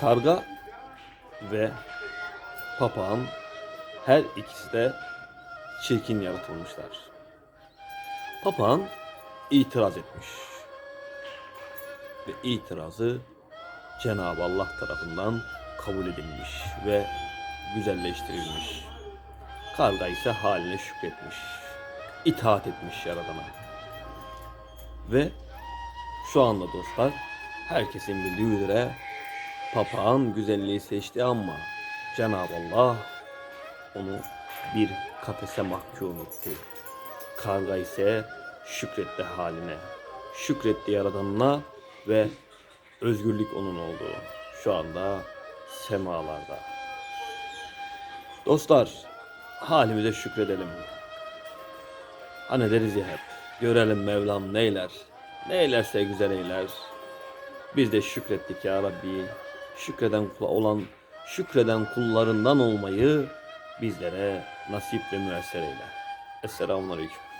Karga ve papağan her ikisi de çirkin yaratılmışlar. Papağan itiraz etmiş. Ve itirazı Cenab-ı Allah tarafından kabul edilmiş ve güzelleştirilmiş. Karga ise haline şükretmiş. itaat etmiş Yaradan'a. Ve şu anda dostlar herkesin bildiği üzere papağan güzelliği seçti ama Cenab-ı Allah onu bir kafese mahkum etti. Karga ise şükretti haline. Şükretti Yaradan'ına ve özgürlük onun oldu. Şu anda semalarda. Dostlar, halimize şükredelim. Hani deriz ya hep, görelim Mevlam neyler, neylerse güzel eyler. Biz de şükrettik ya Rabbi. Şükreden olan, şükreden kullarından olmayı bizlere nasip ve müessir eyle. Esselamun Aleyküm.